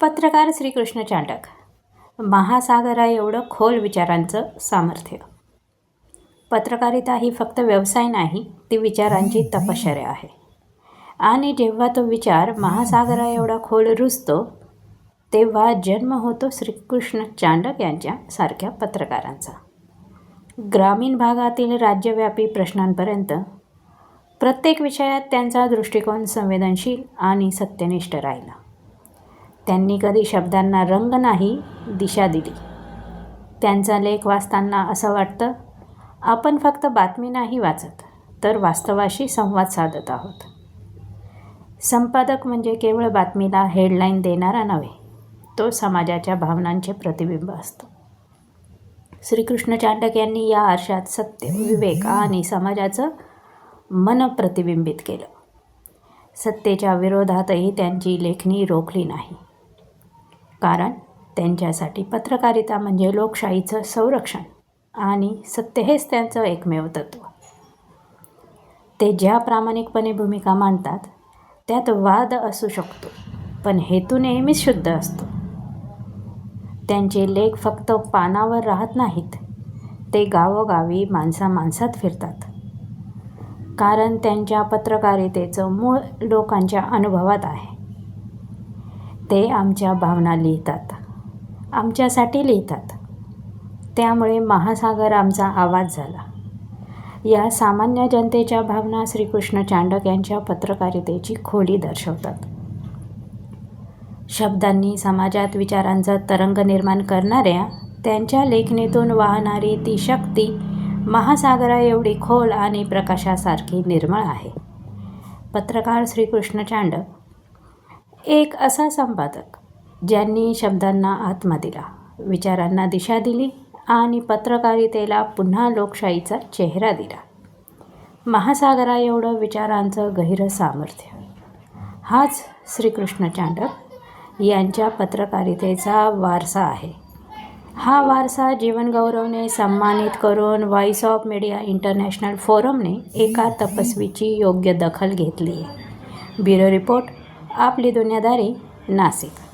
पत्रकार श्रीकृष्ण चांडक. महासागरा एवढं खोल विचारांचं सामर्थ्य. पत्रकारिता ही फक्त व्यवसाय नाही ती विचारांची तपश्चर्या आहे. आणि जेव्हा तो विचार महासागरा एवढा खोल रुजतो तेव्हा जन्म होतो श्रीकृष्ण चांडक यांच्या सारख्या पत्रकारांचा. ग्रामीण भागातील राज्यव्यापी प्रश्नांपर्यंत प्रत्येक विषयात त्यांचा दृष्टिकोन संवेदनशील आणि सत्यनिष्ठ राहिला. त्यांनी कधी शब्दांना रंग नाही दिशा दिली. त्यांचा लेख वाचताना असं वाटतं आपण फक्त बातमी नाही वाचत तर वास्तवाशी संवाद साधत आहोत. संपादक म्हणजे केवळ बातमीला हेडलाईन देणारा नव्हे तो समाजाच्या भावनांचे प्रतिबिंब असतो. श्रीकृष्ण चांडक यांनी या आरशात सत्य विवेक आणि समाजाचं मन प्रतिबिंबित केलं. सत्तेच्या विरोधातही त्यांची लेखणी रोखली नाही. कारण त्यांच्यासाठी पत्रकारिता म्हणजे लोकशाहीचं संरक्षण आणि सत्य हेच त्यांचं एकमेव तत्व. ते ज्या प्रामाणिकपणे भूमिका मांडतात त्यात वाद असू शकतो पण हेतू नेहमीच शुद्ध असतो. त्यांचे लेख फक्त पानावर राहत नाहीत ते गावोगावी माणसा माणसात फिरतात. कारण त्यांच्या पत्रकारितेचं मूळ लोकांच्या अनुभवात आहे. ते आमच्या भावना लिहितात. आमच्यासाठी लिहितात. त्यामुळे महासागर आमचा आवाज झाला. या सामान्य जनतेच्या भावना श्रीकृष्ण चांडक यांच्या पत्रकारितेची खोली दर्शवतात. शब्दांनी समाजात विचारांचा तरंग निर्माण करणाऱ्या त्यांच्या लेखणीतून वाहणारी ती शक्ती महासागरा एवढी खोल आणि प्रकाशासारखी निर्मळ आहे. पत्रकार श्रीकृष्ण चांडक एक असा संपादक ज्यांनी शब्दांना आत्मा दिला विचारांना दिशा दिली आणि पत्रकारितेला पुन्हा लोकशाहीचा चेहरा दिला. महासागरा एवढं विचारांचं गहिरं सामर्थ्य. हाच श्रीकृष्ण चांडक यांच्या पत्रकारितेचा वारसा आहे. हा वारसा जीवनगौरवने सन्मानित करून व्हॉइस ऑफ मीडिया इंटरनॅशनल फोरमने एका तपस्वीची योग्य दखल घेतली आहे. ब्युरो रिपोर्ट આપલી દુનિયાદારી નાસિક.